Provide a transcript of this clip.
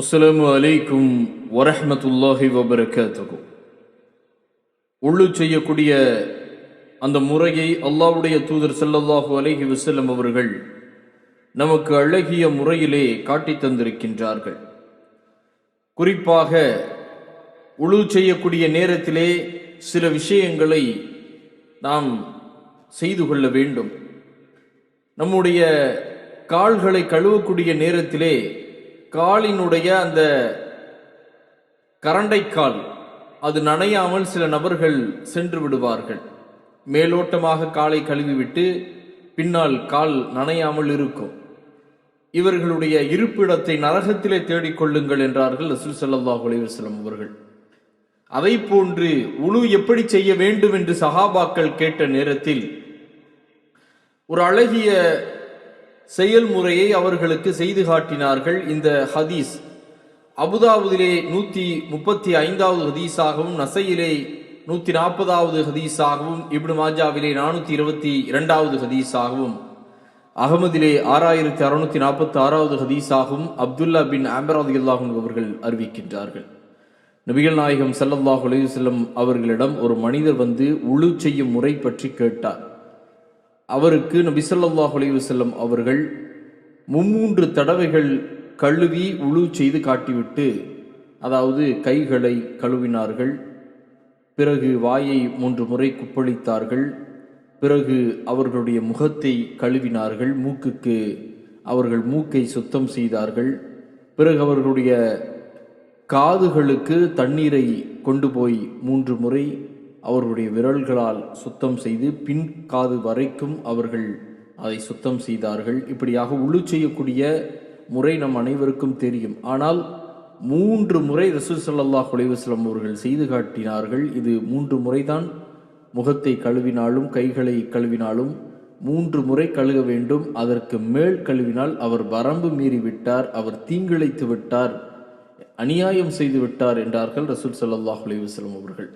அஸ்ஸலாமு அலைக்கும் வரஹமத்துல்லாஹி வபரகாத்துஹு. உள்ளு செய்யக்கூடிய அந்த முறையை அல்லாவுடைய தூதர் செல்லல்லாஹு அலைஹி வசல்லம் அவர்கள் நமக்கு அழகிய முறையிலே காட்டித் தந்திருக்கின்றார்கள். குறிப்பாக உழு செய்யக்கூடிய நேரத்திலே சில விஷயங்களை நாம் செய்து கொள்ள வேண்டும். நம்முடைய கால்களை கழுவக்கூடிய நேரத்திலே காலினுடைய அந்த கரண்டைக்கால் அது நனையாமல் சில நபர்கள் சென்று விடுவார்கள். மேலோட்டமாக காலை கழுவிவிட்டு பின்னால் கால் நனையாமல் இருக்கும். இவர்களுடைய இருப்பிடத்தை நரகத்திலே தேடிக்கொள்ளுங்கள் என்றார்கள் ரசூல் சல்லாஹ் அலைஹி அவர்கள். அதை போன்று உழு எப்படி செய்ய வேண்டும் என்று சஹாபாக்கள் கேட்ட நேரத்தில் ஒரு அழகிய செயல்முறையை அவர்களுக்கு செய்து காட்டினார்கள் இந்த ஹதீஸ். அபுதாபுதிலே நூற்றி முப்பத்தி ஐந்தாவது ஹதீஸாகவும் நசையிலே நூற்றி நாற்பதாவது ஹதீஸாகவும் இப்னு மாஜாவிலே நானூற்றி இருபத்தி இரண்டாவது ஹதீஸாகவும் அகமதிலே ஆறாயிரத்தி அறுநூத்தி நாற்பத்தி ஆறாவது ஹதீஸாகவும் அப்துல்லா பின் ஆம்பராதி அல்லாஹும் அவர்கள் அறிவிக்கின்றார்கள். நபிகள் நாயகம் சல்லல்லாஹ் அலையுசல்லம் அவர்களிடம் ஒரு மனிதர் வந்து உழு செய்யும் முறை பற்றி கேட்டார். அவருக்கு நபி ஸல்லல்லாஹு செல்லம் அவர்கள் மும்மூன்று தடவைகள் கழுவி உழு செய்து காட்டிவிட்டு அதாவது கைகளை கழுவினார்கள் பிறகு வாயை மூன்று முறை குப்பளித்தார்கள் பிறகு அவர்களுடைய முகத்தை கழுவினார்கள் மூக்குக்கு அவர்கள் மூக்கை சுத்தம் செய்தார்கள் பிறகு அவர்களுடைய காதுகளுக்கு தண்ணீரை கொண்டு போய் மூன்று முறை அவர்களுடைய விரல்களால் சுத்தம் செய்து பின் காது வரைக்கும் அவர்கள் அதை சுத்தம் செய்தார்கள். இப்படியாக உள்ளு செய்யக்கூடிய முறை நம் அனைவருக்கும் தெரியும். ஆனால் மூன்று முறை ரசூல் சல்லாஹ் அலைஹி அவர்கள் செய்து காட்டினார்கள். இது மூன்று முறைதான் முகத்தை கழுவினாலும் கைகளை கழுவினாலும் மூன்று முறை கழுக வேண்டும். அதற்கு மேல் கழுவினால் அவர் வரம்பு மீறி விட்டார் அவர் தீங்கிழைத்து விட்டார் அநியாயம் செய்து விட்டார் என்றார்கள் ரசூல் சல்லாஹ் அலைஹி அவர்கள்.